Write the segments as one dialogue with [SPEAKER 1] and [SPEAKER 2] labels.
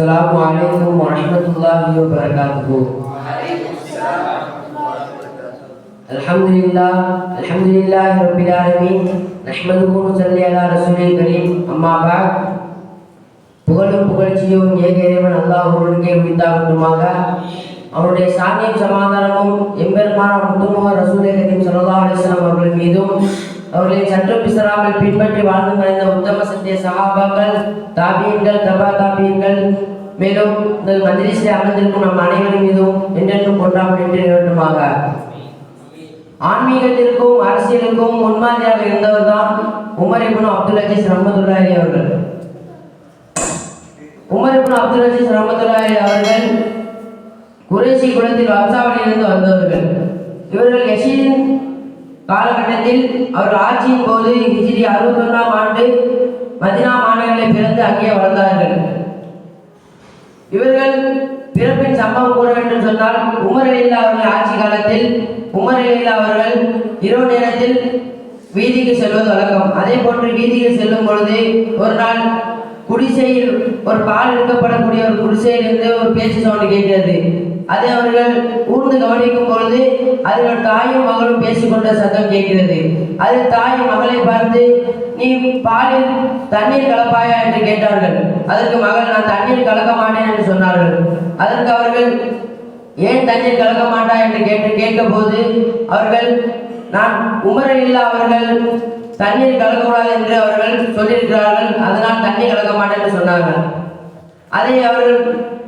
[SPEAKER 1] السلام عليكم ورحمة الله وبركاته الحمد لله الحمد لله رب العالمين نحمده ونصلي على رسوله الكريم أما بعد புகழும் புகழ்ச்சியும் ஏக இறைவன் அல்லாஹ் ஒருவனுக்கே உரித்தாகட்டுமாக அவருடைய சாமியும் சமாதானமும் எம்பெருமான முத்துமுக ரசூலை கரீம் ஸல்லல்லாஹு அலைஹி வஸல்லம் அவர்கள் மீதும் அவர்களை சற்று பிசராமல் பின்பற்றி வாழ்ந்து மறைந்த உத்தம சத்திய சகாபாக்கள் தாபியங்கள் தபா தாபியங்கள் மேலும் இந்த மந்திரிசிலே அமர்ந்திருக்கும் நம் அனைவரின் மீதும் என்றென்றும் கொண்டாமல் என்று வேண்டுமாக ஆன்மீகத்திற்கும் அரசியலுக்கும் முன்மாதிரியாக இருந்தவர் தான் உமர் இப்னு அப்துல் அஜீஸ் ரஹ்மத்துல்லாஹி அவர்கள். உமர் இப்னு அப்துல் அஜீஸ் ரஹ்மத்துல்லாஹி அவர்கள் குறைசி குலத்தில் வம்சாவளியிலிருந்து வந்தவர்கள். இவர்கள் யசீதின் காலகட்டத்தில் அவர் ஆட்சியின் போது ஹிஜ்ரி அறுபத்தொன்னாம் ஆண்டு மதினா மாநகரில் பிறந்து அங்கே வளர்ந்தார்கள் இவர்கள் பிறப்பின் சம்பவம் கூற வேண்டும் சொன்னால் உமர் அலில்லா அவர்கள் ஆட்சி காலத்தில் உமர் அலில்லா அவர்கள் இரவு நேரத்தில் வீதிக்கு செல்வது வழக்கம். அதே போன்று வீதிக்கு செல்லும் பொழுது ஒரு நாள் குடிசையில் ஒரு பால் எடுக்கப்படக்கூடிய ஒரு குடிசையிலிருந்து ஒரு பேச்சு சவுண்டு கேட்கிறது. அதை அவர்கள் ஊர்ந்து கவனிக்கும் பொழுது அதில் ஒரு தாயும் மகளும் பேசிக்கொண்ட சத்தம் கேட்கிறது. அதில் தாயும் மகளை பார்த்து நீ பாலில் தண்ணீர் கலப்பாயா? என்று கேட்டார்கள். அதற்கு மகள் நான் தண்ணீர் கலக்க மாட்டேன் என்று சொன்னார்கள். அதற்கு அவர்கள் ஏன் தண்ணீர் கலக்க மாட்டா? என்று கேட்டு கேட்க போது அவர்கள் நான் உமரில்லா அவர்கள் தண்ணீர் கலக்கக்கூடாது என்று அவர்கள் சொல்லியிருக்கிறார்கள். அதனால் தண்ணி கலக்க மாட்டேன் என்று சொன்னார்கள். அதை அவர்கள்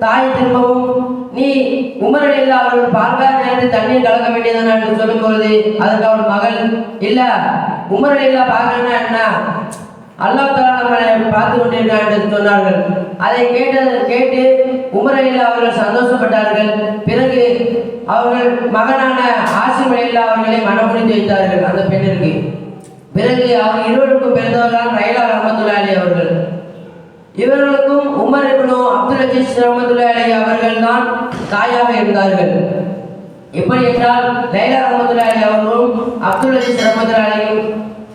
[SPEAKER 1] தாய் திரும்பவும் நீ உமரில்லா அவர்கள் பார்க்காத நேரத்தில் தண்ணீர் கலக்க வேண்டியதான என்று சொல்லும் பொழுது அதற்கு அவள் மகள் இல்ல உமரில்லா பார்க்கணும்னா என்ன? அல்லாஹ் தலா நம்மளை பார்த்து கொண்டிருக்கான் என்று சொன்னார்கள். அதை கேட்டது கேட்டு உமரையில் அவர்கள் சந்தோஷப்பட்டார்கள். பிறகு அவர்கள் மகனான ஆசிம் அலில்லா அவர்களை மனமுடிந்து வைத்தார்கள் அந்த பெண்ணிற்கு. பிறகு அவர் இருவருக்கும் பிறந்தவர்தான் ரயிலா ரஹமத்துல்லா அவர்கள். இவர்களுக்கும் உமர் இப்னு அப்துல் அஜீஸ் ரஹமத்துல்லா அவர்கள் தான் தாயாக இருந்தார்கள். எப்படி என்றால் லைலா ரஹமத்துல்லா அவர்களும் அப்துல் அஜீஸ் ரஹமத்துல்லா அலியும்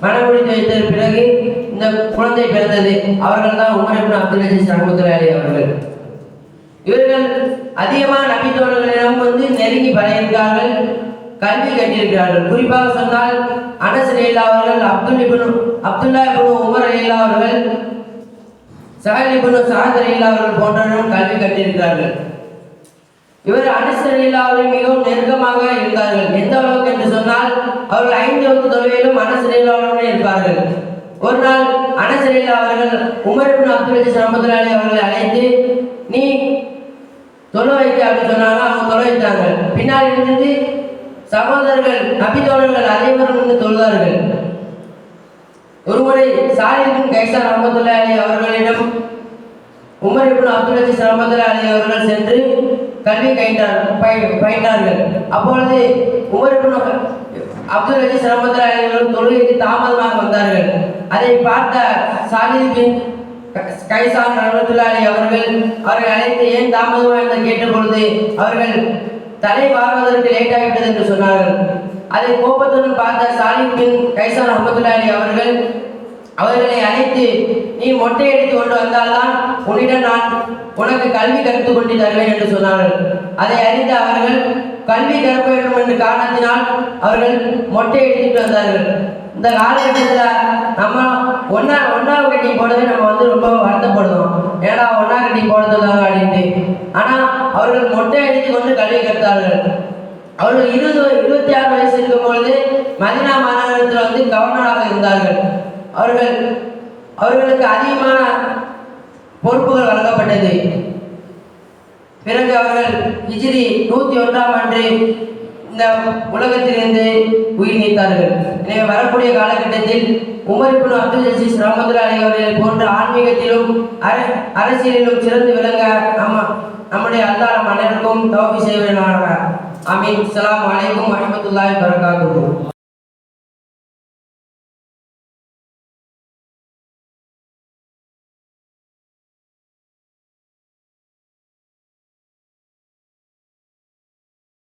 [SPEAKER 1] மனமுடித்து வைத்த பிறகு இந்த குழந்தை பிறந்தது. அவர்கள் தான் உமர் இப்னு அப்துல் அஜீஸ் ரஹமத்துல்லா அவர்கள். இவர்கள் அதிகமாக நபித்தோழர்களிடம் வந்து நெருங்கி பழகியிருக்கிறார்கள் கல்வி கட்டியிருக்கிறார்கள். குறிப்பாக சொன்னால் அனஸ் ரயில்லா அவர்கள் Abdul ibn Abdullah ibn Umar ரயில்லா அவர்கள் சஹல் இப்னு சாத் ரயில்லா அவர்கள் போன்றவர்களும் கல்வி கட்டியிருக்கிறார்கள். இவர் அனஸ் ரயில்லா அவர்கள் மிகவும் நெருக்கமாக இருந்தார்கள். எந்த அளவுக்கு என்று சொன்னால் அவர்கள் ஐந்து வகுப்பு தொழுகையிலும் அனஸ் அவர்களுடன் இருப்பார்கள். ஒரு நாள் அனஸ் ரயில்லா அவர்கள் உமர் அப்துல் அஜிஸ் ரமதுலாலி அவர்களை அழைத்து நீ தொழ வைக்க அப்படின்னு சொன்னாங்க அவங்க தொழ வைத்தார்கள் பின்னாடி இருந்து சகோதரர்கள் நபி தோழர்கள் அனைவரும் வந்து தொழுதார்கள். ஒருமுறை சாலிபின் கைசா ரஹமத்துல்லா அலி அவர்களிடம் உமர் இப்னு அப்துல் அஜீஸ் ரஹமத்துல்லா அலி அவர்கள் சென்று கல்வி கயின்றார் பயின்றார்கள். அப்பொழுது உமர் இப்னு அப்துல் அஜீஸ் ரஹமத்துல்லா அலி அவர்கள் தொழுகைக்கு தாமதமாக வந்தார்கள். அதை பார்த்த சாலிபின் கைசான் அலி அவர்கள் அவர்கள் அழைத்து ஏன் தாமதமாக என்று கேட்ட பொழுது அவர்கள் தலை வாழ்வதற்கு லேட் ஆகிவிட்டது என்று சொன்னார்கள். அதை கோபத்துடன் பார்த்த சாலிம் பின் கைசான் ரஹமத்துல்லாஹி அவர்கள் அவர்களை அழைத்து நீ மொட்டை எடுத்து கொண்டு வந்தால்தான் உன்னிடம் நான் உனக்கு கல்வி கற்றுக் கொண்டு தருவேன் என்று சொன்னார்கள். அதை அறிந்த அவர்கள் கல்வி கற்க வேண்டும் என்ற காரணத்தினால் அவர்கள் மொட்டை எடுத்துட்டு வந்தார்கள். இந்த காலகட்டத்தில் நம்ம ஒன்னா ஒன்னாவது கட்டி போடுறதை நம்ம வந்து ரொம்ப வருத்தப்படுவோம். ஏன்னா ஒன்னா கட்டி போடுறதுக்காக அப்படின்ட்டு ஆனால் அவர்கள் மொட்டை அடித்து கொண்டு கல்வி கற்றார்கள். அவர்கள் இருபது இருபத்தி ஆறு வயசு இருக்கும் பொழுது மதினா மாநகரத்தில் வந்து கவர்னராக இருந்தார்கள். அவர்கள் அவர்களுக்கு அதிகமான பொறுப்புகள் வழங்கப்பட்டது. பிறகு அவர்கள் ஹிஜ்ரி நூற்றி ஒன்றாம் ஆண்டு இந்த உலகத்திலிருந்து உயிர் நீத்தார்கள். எனவே வரக்கூடிய காலகட்டத்தில் உமர் அப்துல் அசீஸ் ரஹமத்துல்லா அலி அவர்கள் போன்ற ஆன்மீகத்திலும் அர அரசியலிலும் சிறந்து விளங்க நம்ம நம்முடைய அல்லாஹ் அனைவருக்கும் தௌபி செய்வனாக அமீன் அஸ்ஸலாமு அலைக்கும் வரஹ்மத்துல்லாஹி வரகாத்துஹு